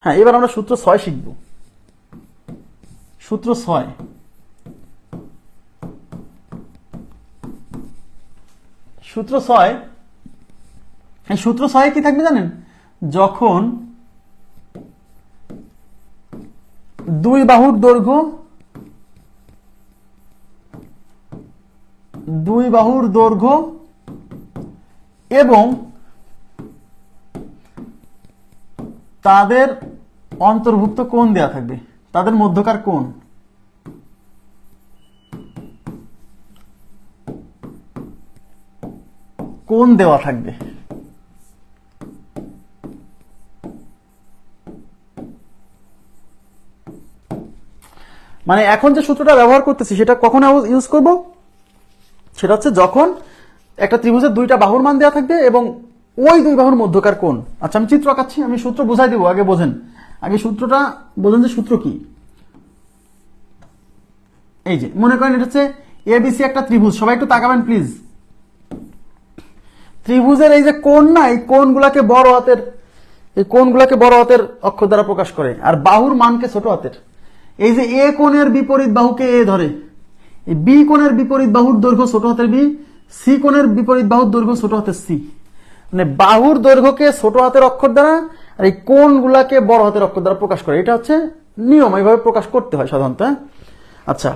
হ্যাঁ এবার আমরা সূত্র ছয় শিখব। সূত্র ছয়। সূত্র ছয়। এই সূত্র ছয়ে কি থাকবে জানেন? যখন দুই বাহুর দৈর্ঘ্য, দুই বাহুর দৈর্ঘ্য এবং তাদের অন্তর্ভুক্ত কোন দেয়া থাকবে। তাদের মধ্যকার কোন কোন দেওয়া থাকবে। মানে এখন যে সূত্রটা ব্যবহার করতেছি, সেটা কখন ইউজ করব? সেটা হচ্ছে যখন একটা ত্রিভুজের দুইটা বাহুর মান দেওয়া থাকবে এবং ওই দুই বাহুর মধ্যকার কোণ। আচ্ছা আমি চিত্র আঁকাচ্ছি, আমি সূত্র বুঝাই দেবো, আগে বোঝেন। আগে সূত্রটা, বোঝেন যে সূত্র কি। এই যে, মনে করেন এটা হচ্ছে এবিসি একটা ত্রিভুজ, সবাই একটু তাকাবেন প্লিজ ত্রিভুজের এই যে কোণ না, এই কোণগুলাকে বড় হাতের, এই কোণগুলাকে বড় হাতের অক্ষর দ্বারা প্রকাশ করে, আর বাহুর মানকে ছোট হাতের। এই যে এ কোণের বিপরীত বাহুকে এ ধরে বি কোণের বিপরীত বাহুর দৈর্ঘ্য ছোট হাতের বি সি কোণের বিপরীত বাহুর দৈর্ঘ্য ছোট হাতের সি মানে বাহুর দৈর্ঘ্যকে ছোট হাতের অক্ষর দ্বারা আর এই কোণগুলাকে বড় হাতের অক্ষর দ্বারা প্রকাশ করে। এটা হচ্ছে নিয়ম, এইভাবে প্রকাশ করতে হয় সাধারণত হ্যাঁ? আচ্ছা।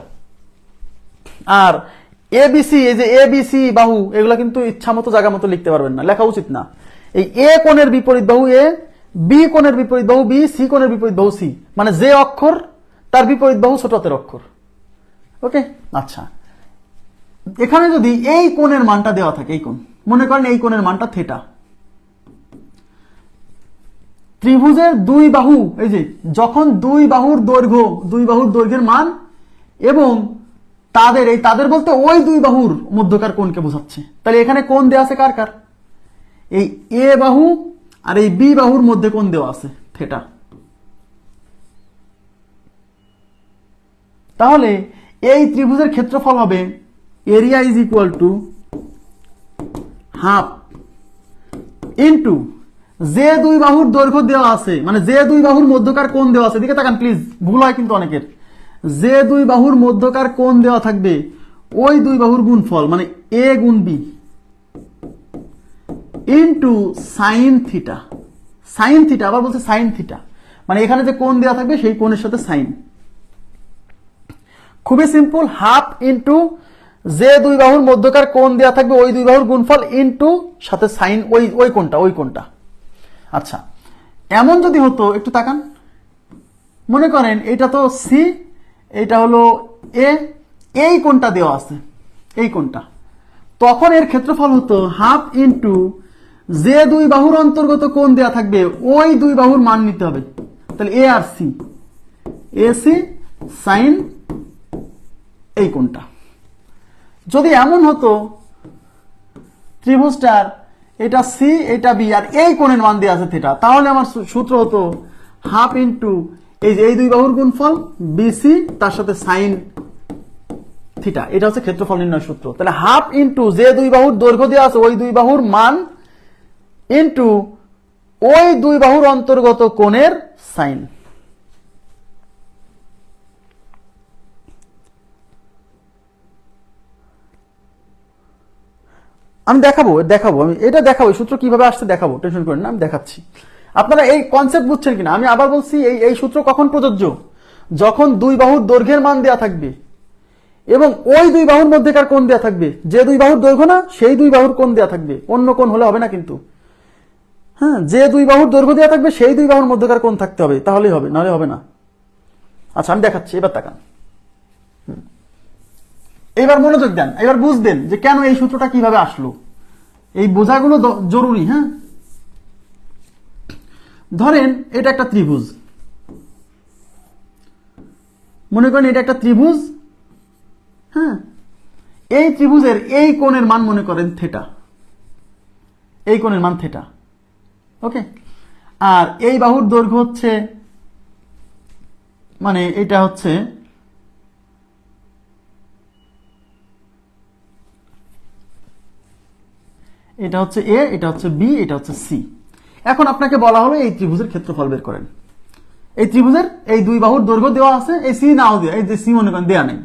আর এবিসি এই যে এবিসি বাহু, এগুলা কিন্তু ইচ্ছা মতো জায়গা মতো লিখতে পারবেন না, লেখা উচিত না। এই এ কোণের বিপরীত বাহু এ, বি কোণের বিপরীত বাহু বি, সি কোণের বিপরীত বাহু সি। মানে যে অক্ষর, তার বিপরীত বাহু ছোট হাতের অক্ষর। ওকে? আচ্ছা। এখানে যদি এই কোণের মানটা দেওয়া থাকে, এই কোণ মনে করেন এই কোণের মানটা থেটা ত্রিভুজের দুই বাহু, এই যে, যখন দুই বাহুর দৈর্ঘ্য, দুই বাহুর দৈর্ঘ্যের মান এবং তাদের, এই তাদের বলতে ওই দুই বাহুর মধ্যকার কোণকে বোঝাচ্ছে। তাহলে এখানে কোণ দেওয়া আছে কার কার? এই এ বাহু আর এই বি বাহুর মধ্যে কোণ দেওয়া আছে থেটা তাহলে এই ত্রিভুজের ক্ষেত্রফল হবে area is equal to half into যে দুই বাহুর দৈর্ঘ্য দেওয়া আছে। মানে যে দুই বাহুর মধ্যকার কোণ দেওয়া আছে। দিকে তাকান প্লিজ ভুল হয় কিন্তু অনেকের। যে দুই বাহুর মধ্যকার কোণ দেওয়া থাকবে ওই দুই বাহুর গুণফল মানে এ গুণ B into sine theta sine theta আবার বলছে সাইন থিটা মানে এখানে যে কোণ দেওয়া থাকবে সেই কোণের সাথে সাইন খুবই সিম্পল হাফ ইন্টু যে দুই বাহুর মধ্যকার কোণ দেওয়া থাকবে, ওই দুই বাহুর গুণফল ইন্টু সাথে সাইন ওই ওই কোনটা ওই কোনটা আচ্ছা এমন যদি হতো, একটু তাকান। মনে করেন, এটা তো সি এটা হলো এ এই কোনটা দেওয়া আছে, এই কোনটা তখন এর ক্ষেত্রফল হতো হাফ ইন্টু যে দুই বাহুর অন্তর্গত কোণ দেওয়া থাকবে, ওই দুই বাহুর মান নিতে হবে। তাহলে এ আর সি এ সি সাইন এই কোণটা। যদি এমন হতো, ত্রিভুজটার, এটা সি এটা বি আর এই কোণের মান দিয়ে আছে থিটা তাহলে আমার সূত্র হতো হাফ ইন্টু এই যে এই দুই বাহুর গুণফল বিসি তার সাথে সাইন থিটা এটা হচ্ছে ক্ষেত্রফল নির্ণয় সূত্র। তাহলে হাফ ইন্টু যে দুই বাহুর দৈর্ঘ্য দেওয়া আছে, ওই দুই বাহুর মান ইন্টু ওই দুই বাহুর অন্তর্গত কোণের সাইন আমি দেখাবো দেখাবো। আমি এটা দেখাবো সূত্র কীভাবে আসতে দেখাবো। টেনশন করেন না, আমি দেখাচ্ছি। আপনারা এই কনসেপ্ট বুঝছেন কিনা? আমি আবার বলছি, এই এই সূত্র কখন প্রযোজ্য? যখন দুই বাহুর দৈর্ঘ্যের মান দেওয়া থাকবে। এবং ওই দুই বাহুর মধ্যেকার কোণ দেওয়া থাকবে। যে দুই বাহুর দৈর্ঘ্য না, সেই দুই বাহুর কোণ দেওয়া থাকবে। অন্য কোণ হলে হবে না কিন্তু। হ্যাঁ যে দুই বাহুর দৈর্ঘ্য দেওয়া থাকবে, সেই দুই বাহুর মধ্যেকার কোণ থাকতে হবে। তাহলেই হবে, নাহলে হবে না। আচ্ছা আমি দেখাচ্ছি, এবার তাকান। এবার মনোযোগ দেন, এবার বুঝবেন যে কেন এই সূত্রটা কীভাবে আসলো। এই বোঝাগুলো জরুরি হ্যাঁ? ধরেন এটা একটা ত্রিভুজ। মনে করেন এটা একটা ত্রিভুজ হ্যাঁ? এই ত্রিভুজের এই কোণের মান মনে করেন থেটা। এই কোণের মান থেটা। ওকে? আর এই বাহুর দৈর্ঘ্য হচ্ছে মানে এটা হচ্ছে এটা হচ্ছে এ এটা হচ্ছে বি এটা হচ্ছে সি এখন আপনাকে বলা হলো এই ত্রিভুজের ক্ষেত্রফল বের করেন। এই ত্রিভুজের এই দুই বাহুর দৈর্ঘ্য দেওয়া আছে, এই সি নাও দেওয়া, এই যে সি মনে করেন দেওয়া নেই।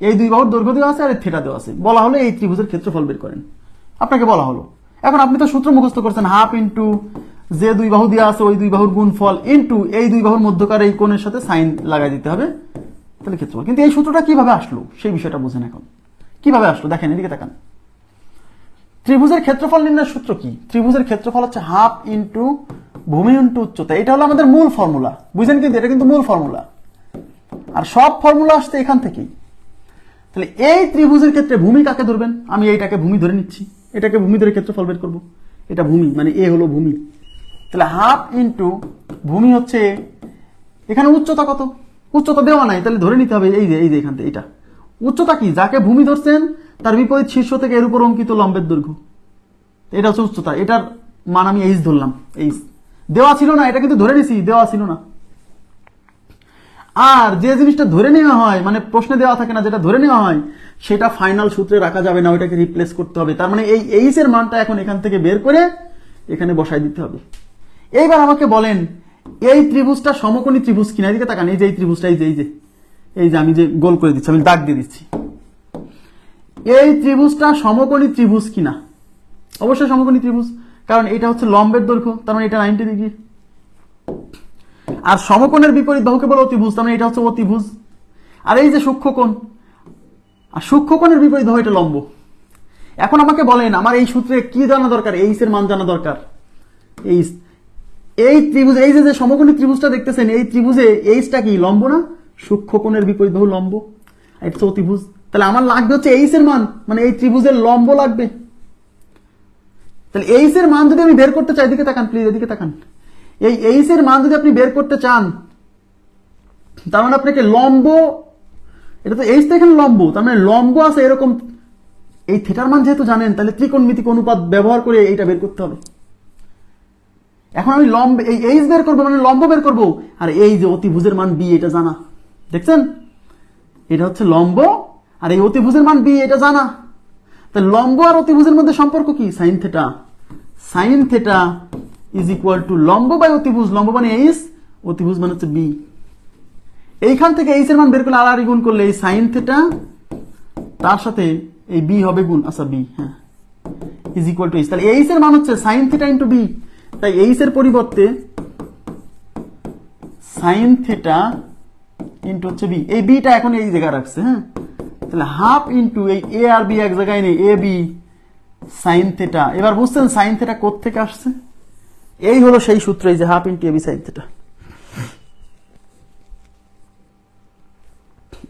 এই দুই বাহুর দৈর্ঘ্য দেওয়া আছে আর এই থিটা দেওয়া আছে। বলা হলো এই ত্রিভুজের ক্ষেত্রফল বের করেন। আপনাকে বলা হলো। এখন আপনি তো সূত্র মুখস্থ করছেন, হাফ ইন্টু যে দুই বাহু দেওয়া আছে, ওই দুই বাহুর গুণফল ইন্টু এই দুই বাহুর মধ্যকার এই কোণের সাথে সাইন লাগাই দিতে হবে। তাহলে ক্ষেত্রফল। কিন্তু এই সূত্রটা কীভাবে আসলো? সেই বিষয়টা বুঝেন এখন। কীভাবে আসলো? দেখেন, এদিকে তাকান। ত্রিভুজের ক্ষেত্রফল নির্ণয়ের সূত্র কি? ত্রিভুজের ক্ষেত্রফল হচ্ছে হাফ ইন্টু ভূমি ইন্টু উচ্চতা। এটা হলো আমাদের মূল ফর্মুলা। বুঝেন কিন্তু, এটা কিন্তু মূল ফর্মুলা। আর সব ফর্মুলা আসছে এখান থেকেই। তাহলে এই ত্রিভুজের ক্ষেত্রে ভূমি কাকে ধরবেন? আমি এইটাকে ভূমি ধরে নিচ্ছি। এটাকে ভূমি ধরে ক্ষেত্রফল বের করব। এটা ভূমি মানে এ হলো ভূমি। তাহলে হাফ ইন্টু ভূমি হচ্ছে। এখানে উচ্চতা কত? উচ্চতা দেওয়া নাই, তাহলে ধরে নিতে হবে এই যে এই যে এখান থেকে এটা উচ্চতা কি? যাকে ভূমি ধরছেন তার বিপরীত শীর্ষ থেকে এর উপর অঙ্কিত লম্বের দৈর্ঘ্য। এটা হচ্ছে উচ্চতা এটার মান আমি এইচ ধরলাম এইচ দেওয়া ছিল না, এটা কিন্তু ধরে নিছি, দেওয়া ছিল না। আর যে জিনিসটা ধরে নেওয়া হয় মানে প্রশ্নে দেওয়া থাকে না যেটা ধরে নেওয়া হয়, সেটা ফাইনাল সূত্রে রাখা যাবে না, ওইটাকে রিপ্লেস করতে হবে। তার মানে এই এইচ এর মানটা এখন এখান থেকে বের করে এখানে বসাই দিতে হবে। এইবার আমাকে বলেন, এই ত্রিভুজটা সমকোণী ত্রিভুজ কিনা? এদিকে তাকান, এই যে, এই ত্রিভুজটা, এই যে এই যে এই যে, আমি যে গোল করে দিচ্ছি, আমি দাগ দিয়ে দিচ্ছি। এই ত্রিভুজটা সমকোণী ত্রিভুজ কিনা? অবশ্যই সমকোণী ত্রিভুজ, কারণ এটা হচ্ছে লম্বের দৈর্ঘ্য, তার মানে এটা নাইনটি ডিগ্রি আর সমকোণের বিপরীত বাহুকে বলে অতিভুজ, তার মানে এটা হচ্ছে অতিভুজ। আর এই যে সূক্ষ্মকোণ, আর সূক্ষ্মকোণের বিপরীত বাহু এটা লম্ব। এখন আমাকে বলেন, আমার এই সূত্রে কি জানা দরকার? এইস এর মান জানা দরকার। এইস এই ত্রিভুজ, এই যে যে সমকোণী ত্রিভুজটা দেখতেছেন, এই ত্রিভুজে এইসটা কি, লম্ব না? সূক্ষ্মকোণের বিপরীত বাহু লম্ব। এটা হচ্ছে অতিভুজ। তাহলে আমার লাগবে হচ্ছে এইস এর মান মানে এই ত্রিভুজের লম্ব লাগবে। তাহলে এইস এর মান যদি আমি বের করতে চাই, এদিকে তাকান প্লিজ এদিকে তাকান। এই এইস এর মান যদি আপনি বের করতে চান, তার মানে আপনাকে লম্ব, এটা তো এইস তো এখানে লম্ব, তার মানে লম্ব আছে এরকম। এই থিটার মান যেহেতু জানেন, তাহলে ত্রিকোণমিতিক অনুপাত ব্যবহার করে এইটা বের করতে হবে। এখন আমি লম্ব, এই এইচ বের করব মানে লম্ব বের করব। আর এই যে অতিভুজের মান বি, এটা জানা। দেখছেন? এটা হচ্ছে লম্ব আর এই অতিভুজের মান বি, এটা জানা। তাহলে লম্ব আর অতিভুজের মধ্যে সম্পর্ক কি? Sine theta sine theta is equal to লম্ব বাই অতিভুজ। লম্ব মানে এইচ অতিভুজ মানে হচ্ছে বি এইখান থেকে এইচ এর মান বের করলে আর গুণ করলে এই সাইন থেটা তার সাথে এই বি হবে গুণ। আচ্ছা বি হ্যাঁ। ইজ ইকুয়াল টু এইচ তাহলে এইচ এর মান হচ্ছে সাইন থিটা ইন্টু বি তাই এইচ এর পরিবর্তে সাইন থিটা ইন্টু হচ্ছে বি এই বিটা এখন এই জায়গায় রাখছে হ্যাঁ। তাহলে হাফ ইন্টু এই এ আর বি এক জায়গায় নেই এ বি সাইন থিটা এবার বুঝছেন সাইন থিটা থেকে আসছে? এই হলো সেই সূত্র, এই যে half into A B sine theta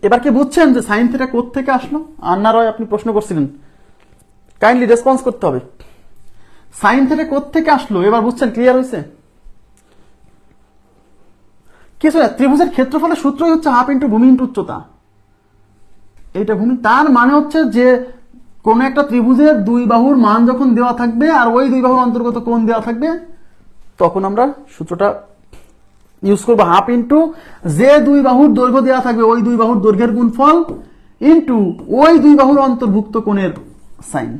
এবার কি বুঝছেন যে সাইন থিটা থেকে আসলো? আন্না রয়, আপনি প্রশ্ন করছিলেন। কাইন্ডলি রেসপন্স করতে হবে। সাইন থিটা থেকে আসলো? এবার বুঝছেন ক্লিয়ার হয়েছে? কিছু না, ত্রিভুজের ক্ষেত্রফলের সূত্রই হচ্ছে হাফ ইন্টু ভূমি ইন্টু উচ্চতা। এইটা ভূমি। তার মানে হচ্ছে যে কোন একটা ত্রিভুজের দুই বাহুর মান যখন দেওয়া থাকবে, আর ওই দুই বাহুর অন্তর্গত কোণ দেওয়া থাকবে, তখন আমরা সূত্রটা ইউজ করব হাফ ইন্টু যে দুই বাহুর দৈর্ঘ্য দেওয়া থাকবে, ওই দুই বাহুর দৈর্ঘ্যের গুণফল ইন্টু ওই দুই বাহুর অন্তর্ভুক্ত কোণের সাইন